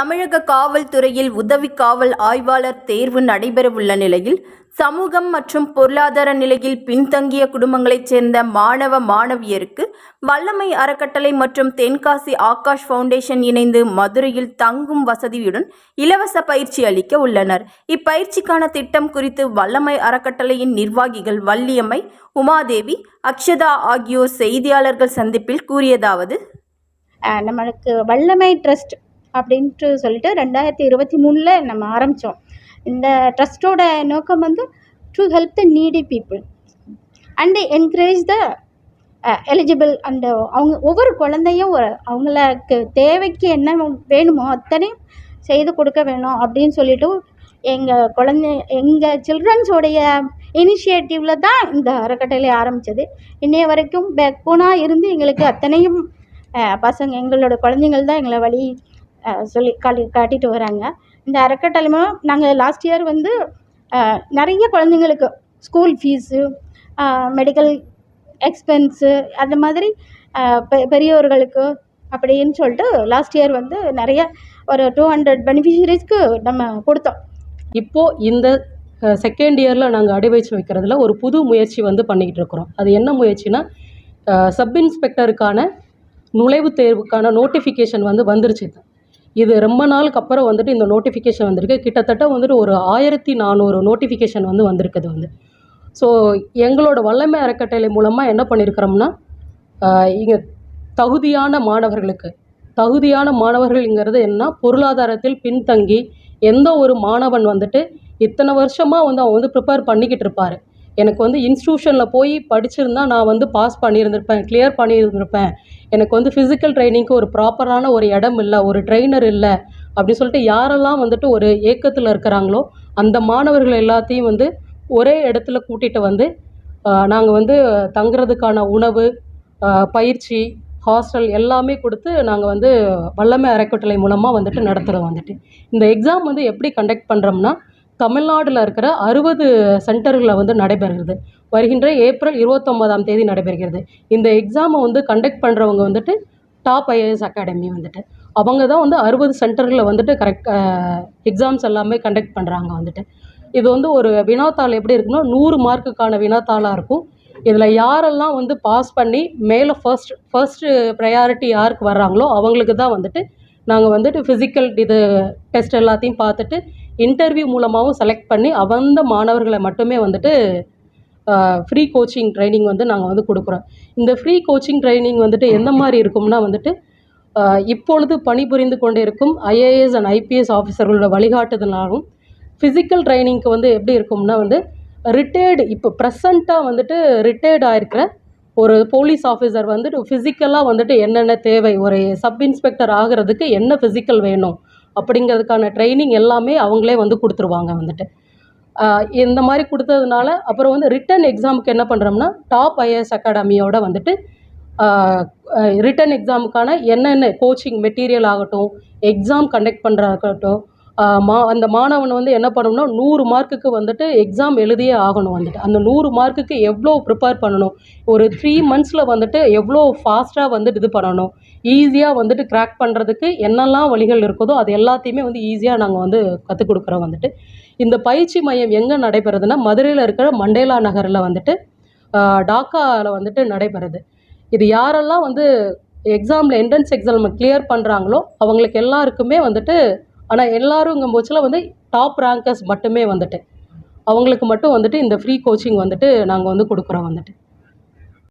தமிழக காவல்துறையில் உதவி காவல் ஆய்வாளர் தேர்வு நடைபெறவுள்ள நிலையில் சமூகம் மற்றும் பொருளாதார நிலையில் பின்தங்கிய குடும்பங்களைச் சேர்ந்த மாணவ மாணவியருக்கு வல்லமை அறக்கட்டளை மற்றும் தென்காசி ஆகாஷ் ஃபவுண்டேஷன் இணைந்து மதுரையில் தங்கும் வசதியுடன் இலவச பயிற்சி அளிக்க உள்ளனர். இப்பயிற்சிக்கான திட்டம் குறித்து வல்லமை அறக்கட்டளையின் நிர்வாகிகள் வள்ளியம்மை உமாதேவி அக்ஷதா ஆகியோர் செய்தியாளர்கள் சந்திப்பில் கூறியதாவது நம்மளுக்கு வல்லமை ட்ரஸ்ட் அப்படின்ட்டு சொல்லிட்டு ரெண்டாயிரத்தி இருபத்தி மூணில் நம்ம ஆரம்பித்தோம் இந்த ட்ரஸ்ட்டோட நோக்கம் வந்து to help the needy people and encourage the eligible அந்த அவங்க ஒவ்வொரு குழந்தையும் ஒரு அவங்களுக்கு தேவைக்கு என்ன வேணுமோ அத்தனையும் செய்து கொடுக்க வேணும் அப்படின்னு சொல்லிட்டு எங்கள் குழந்தை எங்கள் சில்ட்ரன்ஸோடைய இனிஷியேட்டிவில் தான் இந்த அறக்கட்டளை ஆரம்பித்தது இன்னைய வரைக்கும் பேக்போனாக இருந்து எங்களுக்கு அத்தனையும் பசங்க எங்களோட குழந்தைங்கள் தான் எங்களை வழி சொல்லி காட்டி காட்டிட்டு வராங்க. இந்த அறக்கட்டளை மூலம் நாங்கள் லாஸ்ட் இயர் வந்து நிறைய குழந்தைங்களுக்கு ஸ்கூல் ஃபீஸு மெடிக்கல் எக்ஸ்பென்ஸு அந்த மாதிரி பெ பெரியவர்களுக்கு அப்படின்னு சொல்லிட்டு லாஸ்ட் இயர் வந்து நிறைய ஒரு டூ ஹண்ட்ரட் பெனிஃபிஷரிஸ்க்கு நம்ம கொடுத்தோம். இப்போது இந்த செகண்ட் இயரில் நாங்கள் அடிவயிற்று வைக்கிறதுல ஒரு புது முயற்சி வந்து பண்ணிக்கிட்டு இருக்கிறோம். அது என்ன முயற்சினா சப் இன்ஸ்பெக்டருக்கான நுழைவுத் தேர்வுக்கான நோட்டிஃபிகேஷன் வந்து வந்துருச்சு. இது. ரொம்ப நாளுக்கு அப்புறம் வந்துட்டு இந்த நோட்டிஃபிகேஷன் வந்திருக்கு. கிட்டத்தட்ட வந்துட்டு ஒரு ஆயிரத்தி நானூறு நோட்டிஃபிகேஷன் வந்து வந்திருக்குது வந்து. ஸோ எங்களோட வல்லமை அறக்கட்டளை மூலமாக என்ன பண்ணியிருக்கிறோம்னா இங்கே தகுதியான மாணவர்களுக்கு தகுதியான மாணவர்கள்ங்கிறது என்ன பொருளாதாரத்தில் பின்தங்கி எந்த ஒரு மாணவன் வந்துட்டு இத்தனை வருஷமாக வந்து அவன் வந்து ப்ரிப்பேர் பண்ணிக்கிட்டு இருப்பார். எனக்கு வந்து இன்ஸ்டியூஷனில் போய் படிச்சிருந்தா நான் வந்து பாஸ் பண்ணியிருந்திருப்பேன் கிளியர் பண்ணியிருந்திருப்பேன். எனக்கு வந்து ஃபிசிக்கல் ட்ரைனிங்க்கு ஒரு ப்ராப்பரான ஒரு இடம் இல்லை ஒரு ட்ரெயினர் இல்லை அப்படின்னு சொல்லிட்டு யாரெல்லாம் வந்துட்டு ஒரு ஏக்கத்தில் இருக்கிறாங்களோ அந்த மாணவர்கள் எல்லாத்தையும் வந்து ஒரே இடத்துல கூட்டிகிட்டு வந்து நாங்கள் வந்து தங்குறதுக்கான உணவு பயிற்சி ஹாஸ்டல் எல்லாமே கொடுத்து நாங்கள் வந்து வல்லமை அறக்கட்டளை மூலமாக வந்துட்டு நடத்துகிறோம் வந்துட்டு. இந்த எக்ஸாம் வந்து எப்படி கண்டக்ட் பண்ணுறோம்னா தமிழ்நாட்டில் இருக்கிற அறுபது சென்டர்களில் வந்து நடைபெறுகிறது. வருகின்ற ஏப்ரல் இருபத்தொம்போதாம் தேதி நடைபெறுகிறது. இந்த எக்ஸாமை வந்து கண்டக்ட் பண்ணுறவங்க வந்துட்டு டாப் ஐஏஎஸ் அகாடமி வந்துட்டு. அவங்க தான் வந்து அறுபது சென்டர்களில் வந்துட்டு கரெக்ட் எக்ஸாம்ஸ் எல்லாமே கண்டக்ட் பண்ணுறாங்க வந்துட்டு. இது வந்து ஒரு வினாத்தாள் எப்படி இருக்குன்னா நூறு மார்க்குக்கான வினாத்தாளாக இருக்கும். இதில் யாரெல்லாம் வந்து பாஸ் பண்ணி மேலே ஃபர்ஸ்ட் ஃபர்ஸ்ட்டு ப்ரையாரிட்டி யாருக்கு வர்றாங்களோ அவங்களுக்கு தான் வந்துட்டு நாங்கள் வந்துட்டு ஃபிசிக்கல் இது டெஸ்ட் எல்லாத்தையும் பார்த்துட்டு இன்டர்வியூ மூலமாகவும் செலக்ட் பண்ணி அந்த மாணவர்களை மட்டுமே வந்துட்டு ஃப்ரீ கோச்சிங் ட்ரைனிங் வந்து நாங்கள் வந்து கொடுக்குறோம். இந்த ஃப்ரீ கோச்சிங் ட்ரைனிங் வந்துட்டு எந்த மாதிரி இருக்கும்னா வந்துட்டு இப்பொழுது பணிபுரிந்து கொண்டிருக்கும் ஐஏஎஸ் அண்ட் ஐபிஎஸ் ஆஃபீஸர்களோட வழிகாட்டுதலாலும் ஃபிசிக்கல் ட்ரைனிங்க்கு வந்து எப்படி இருக்கும்னா வந்து ரிட்டையர்டு இப்போ ப்ரெசண்ட்டாக வந்துட்டு ரிட்டையர்ட் ஆகிருக்கிற ஒரு போலீஸ் ஆஃபீஸர் வந்துட்டு ஃபிசிக்கலாக வந்துட்டு என்னென்ன தேவை ஒரு சப் இன்ஸ்பெக்டர் ஆகிறதுக்கு என்ன ஃபிசிக்கல் வேணும் அப்படிங்கிறதுக்கான ட்ரைனிங் எல்லாமே அவங்களே வந்து கொடுத்துருவாங்க வந்துட்டு. இந்த மாதிரி கொடுத்ததுனால அப்புறம் வந்து ரிட்டன் எக்ஸாமுக்கு என்ன பண்ணுறோம்னா டாப் ஐஏஎஸ் அகாடமியோட வந்துட்டு ரிட்டன் எக்ஸாமுக்கான என்னென்ன கோச்சிங் மெட்டீரியல் ஆகட்டும் எக்ஸாம் கண்டக்ட் பண்ணுறாகட்டும் மா அந்த மாணவன் வந்து என்ன பண்ணணும்னா நூறு மார்க்குக்கு வந்துட்டு எக்ஸாம் எழுதியே ஆகணும் வந்துட்டு. அந்த நூறு மார்க்குக்கு எவ்வளோ ப்ரிப்பேர் பண்ணணும் ஒரு த்ரீ மந்த்ஸில் வந்துட்டு எவ்வளோ ஃபாஸ்ட்டாக வந்துட்டு இது பண்ணணும் ஈஸியாக வந்துட்டு கிராக் பண்ணுறதுக்கு என்னெல்லாம் வழிகள் இருக்குதோ அது எல்லாத்தையுமே வந்து ஈஸியாக நாங்கள் வந்து கற்றுக் கொடுக்குறோம் வந்துட்டு. இந்த பயிற்சி மையம் எங்கே நடைபெறுதுன்னா மதுரையில் இருக்கிற மண்டேலா நகரில் வந்துட்டு டாக்காவில் வந்துட்டு நடைபெறுது. இது யாரெல்லாம் வந்து எக்ஸாமில் என்ட்ரன்ஸ் எக்ஸாம் கிளியர் பண்ணுறாங்களோ அவங்களுக்கு எல்லாருக்குமே வந்துட்டு ஆனால் எல்லாருங்கும் போச்சில் வந்து டாப் ரேங்கர்ஸ் மட்டுமே வந்துட்டு. அவங்களுக்கு மட்டும் வந்துட்டு இந்த ஃப்ரீ கோச்சிங் வந்துட்டு நாங்கள் வந்து கொடுக்குறோம் வந்துட்டு.